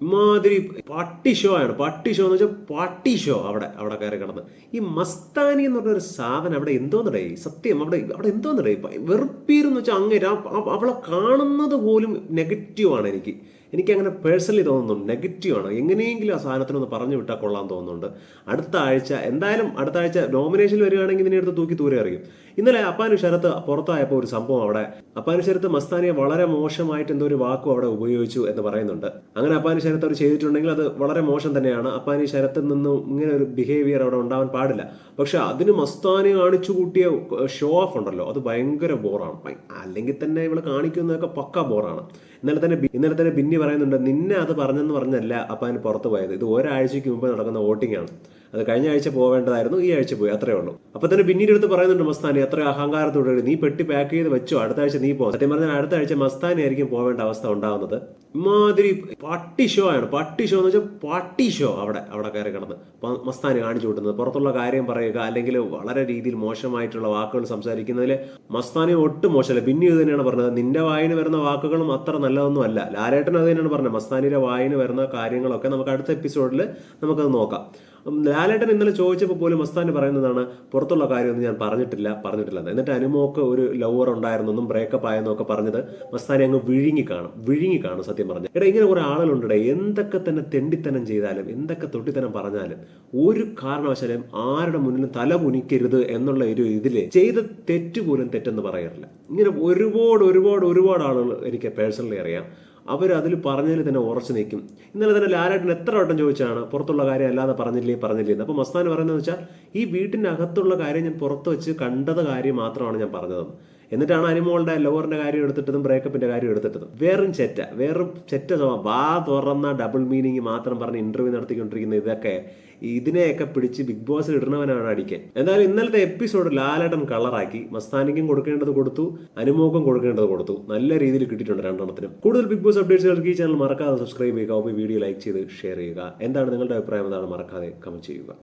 ഇമാതിരി പട്ടി ഷോ ആണ്. പട്ടി ഷോ എന്ന് വെച്ചാൽ പട്ടി ഷോ അവിടെ അവിടെ കയറി കിടന്ന്. ഈ മസ്താനി എന്ന് പറഞ്ഞൊരു സാധനം അവിടെ എന്തോന്നടേ? സത്യം അവിടെ അവിടെ എന്തോന്നടേ? വെറുപ്പീരെന്ന് വെച്ചാൽ അങ്ങനെ അവളെ കാണുന്നത് പോലും നെഗറ്റീവാണ് എനിക്ക്. എനിക്ക് അങ്ങനെ പേഴ്സണലി തോന്നുന്നു നെഗറ്റീവാണ് എങ്ങനെയെങ്കിലും ആ സാധനത്തിനൊന്ന് പറഞ്ഞു വിട്ടാൽ കൊള്ളാൻ തോന്നുന്നുണ്ട്. അടുത്ത ആഴ്ച എന്തായാലും അടുത്ത ആഴ്ച നോമിനേഷനിൽ വരികയാണെങ്കിൽ ഇതിനെ എടുത്ത് തൂക്കി തൂരെ അറിയും ഇന്നലെ അപ്പാനു ശരത്ത് പുറത്തായപ്പോൾ ഒരു സംഭവം അവിടെ. അപ്പാനു ശരത്ത് മസ്താനിയെ വളരെ മോശമായിട്ട് എന്തോ ഒരു വാക്കും അവിടെ ഉപയോഗിച്ചു എന്ന് പറയുന്നുണ്ട്. അങ്ങനെ അപ്പാനു ശരത്ത് അവർ ചെയ്തിട്ടുണ്ടെങ്കിൽ അത് വളരെ മോശം തന്നെയാണ്. അപ്പാനി ശരത്തിൽ നിന്നും ഇങ്ങനെ ഒരു ബിഹേവിയർ അവിടെ ഉണ്ടാവാൻ പാടില്ല. പക്ഷെ അതിന് മസ്താനി കാണിച്ചു കൂട്ടിയ ഷോ ഓഫ് ഉണ്ടല്ലോ. അത് ഭയങ്കര ബോറാണ് അല്ലെങ്കിൽ തന്നെ ഇവളെ കാണിക്കുന്നതൊക്കെ പക്ക ബോറാണ് ഇന്നലെ തന്നെ ഇന്നലെ തന്നെ ബിന്നി പറയുന്നുണ്ട് നിന്നെ അത് പറഞ്ഞെന്ന് പറഞ്ഞല്ല അപ്പാന് പുറത്തു പോയത്. ഇത് ഒരാഴ്ചയ്ക്ക് മുമ്പ് നടക്കുന്ന വോട്ടിംഗ് ആണ്. അത് കഴിഞ്ഞ ആഴ്ച പോവേണ്ടതായിരുന്നു ഈ ആഴ്ച പോയി അത്രേ ഉള്ളൂ. അപ്പൊ തന്നെ പിന്നീട് എടുത്ത് പറയുന്നുണ്ട് മസ്താനി അത്ര അഹങ്കാരത്തോടെ നീ പെട്ടി പാക്ക് ചെയ്ത് വെച്ചോ അടുത്ത ആഴ്ച നീ പോകും സത്യം പറഞ്ഞാൽ അടുത്ത ആഴ്ച മസ്താനി ആയിരിക്കും പോവേണ്ട അവസ്ഥ ഉണ്ടാവുന്നത്. ഇമാതിരി പട്ടി ഷോ ആണ്. പട്ടി ഷോ എന്ന് വെച്ചാൽ പട്ടി ഷോ അവിടെ അവിടെ കയറി കിടന്ന്. മസ്താനി കാണിച്ചു കൂട്ടുന്നത് പുറത്തുള്ള കാര്യം പറയുക അല്ലെങ്കിൽ വളരെ രീതിയിൽ മോശമായിട്ടുള്ള വാക്കുകൾ സംസാരിക്കുന്നതിൽ മസ്താനി ഒട്ടും മോശമല്ല. പിന്നെ ഇത് തന്നെയാണ് പറഞ്ഞത് നിന്റെ വായന വരുന്ന വാക്കുകളും അത്ര നല്ലതൊന്നും അല്ല. ലാലേട്ടൻ അത് തന്നെയാണ് പറഞ്ഞത് മസ്താനിയുടെ വായന വരുന്ന കാര്യങ്ങളൊക്കെ നമുക്ക് അടുത്ത എപ്പിസോഡിൽ നമുക്കത് നോക്കാം. ലാലേട്ടൻ ഇന്നലെ ചോദിച്ചപ്പോൾ പോലും മസ്താനി പറയുന്നതാണ് പുറത്തുള്ള കാര്യമൊന്നും ഞാൻ പറഞ്ഞിട്ടില്ല പറഞ്ഞിട്ടില്ല എന്നിട്ട് അനുമോക്ക് ഒരു ലവർ ഉണ്ടായിരുന്നെന്നും ബ്രേക്കപ്പ് ആയെന്നും ഒക്കെ പറഞ്ഞത് മസ്താനി അങ്ങ് വിഴുങ്ങി കാണും വിഴുങ്ങി കാണും സത്യം പറഞ്ഞു എടാ ഇങ്ങനെ കുറെ ആളുകളുണ്ട് എന്തൊക്കെ തന്നെ തെണ്ടിത്തനം ചെയ്താലും എന്തൊക്കെ തൊട്ടിത്തനം പറഞ്ഞാലും ഒരു കാരണവശാലും ആരുടെ മുന്നിലും തല കുനിക്കരുത് എന്നുള്ള ഒരു ഇതിൽ ചെയ്ത തെറ്റ് പോലും തെറ്റെന്ന് പറയാറില്ല. ഇങ്ങനെ ഒരുപാട് ഒരുപാട് ഒരുപാട് ആളുകൾ എനിക്ക് പേഴ്സണലി അറിയാം. അവർ അതിൽ പറഞ്ഞതിൽ തന്നെ ഉറച്ചു നിൽക്കും. ഇന്നലെ തന്നെ ലാലേട്ടൻ എത്ര വട്ടം ചോദിച്ചാണ് പുറത്തുള്ള കാര്യം അല്ലാതെ പറഞ്ഞില്ലേ പറഞ്ഞില്ലേ? അപ്പോൾ മസ്താൻ പറയുന്നത് വെച്ചാൽ ഈ വീട്ടിന്റെ അകത്തുള്ള കാര്യം ഞാൻ പുറത്ത് വെച്ച് കണ്ടത് കാര്യം മാത്രമാണ് ഞാൻ പറഞ്ഞതെന്ന് എന്നിട്ടാണ് അനിമോളുടെ ലവറിന്റെ കാര്യം എടുത്തിട്ടതും ബ്രേക്കപ്പിന്റെ കാര്യം എടുത്തിട്ടതും. വേറും ചെറ്റ. വേറും ചെറ്റ. വാ തുറന്ന ഡബിൾ മീനിങ് മാത്രം പറഞ്ഞ് ഇന്റർവ്യൂ നടത്തിക്കൊണ്ടിരിക്കുന്ന ഇതൊക്കെ ഇതിനെയൊക്കെ പിടിച്ച് ബിഗ് ബോസിൽ ഇടണവനാണ് അടിക്കാൻ. എന്നാൽ ഇന്നലത്തെ എപ്പിസോഡ് ലാലേട്ടൻ കളറാക്കി മസ്താനിക്കും കൊടുക്കേണ്ടത് കൊടുത്തു. അനുമോക്കും കൊടുക്കേണ്ടത് കൊടുത്തു. നല്ല രീതിയിൽ കിട്ടിയിട്ടുണ്ട് രണ്ടെണ്ണത്തിനും. കൂടുതൽ ബിഗ് ബോസ് അപ്ഡേറ്റ്സുകൾക്ക് ഈ ചാനൽ മറക്കാതെ സബ്സ്ക്രൈബ് ചെയ്യുക. വീഡിയോ ലൈക്ക് ചെയ്ത് ഷെയർ ചെയ്യുക. എന്താണ് നിങ്ങളുടെ അഭിപ്രായം? എന്താണ് മറക്കാതെ കമന്റ് ചെയ്യുക.